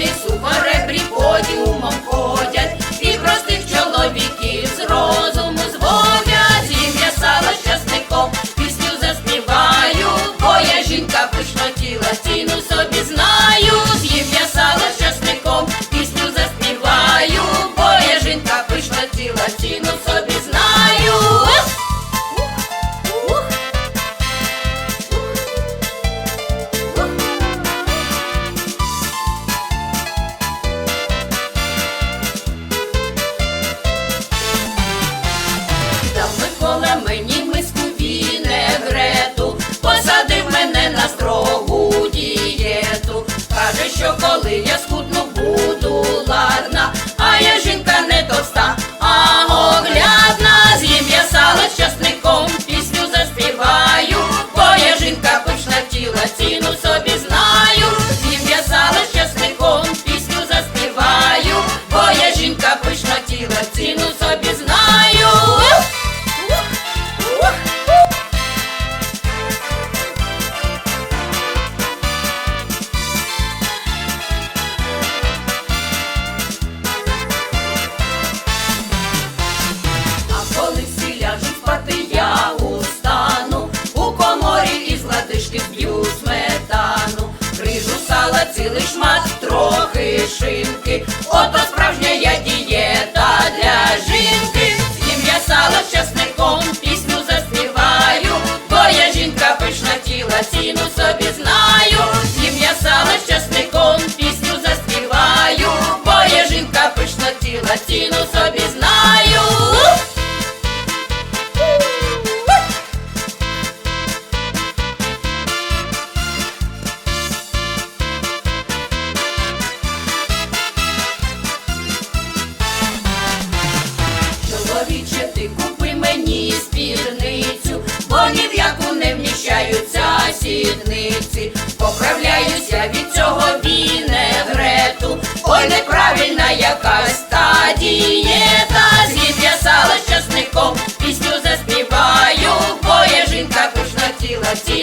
лісу, поребрі подіумом ходять, і простих чоловіків з розуму зводять, Зім'я сало щасником, пісню заспіваю, Твоя жінка пишно тіла, ціну собі знаю, з'їм я machine. Молодці!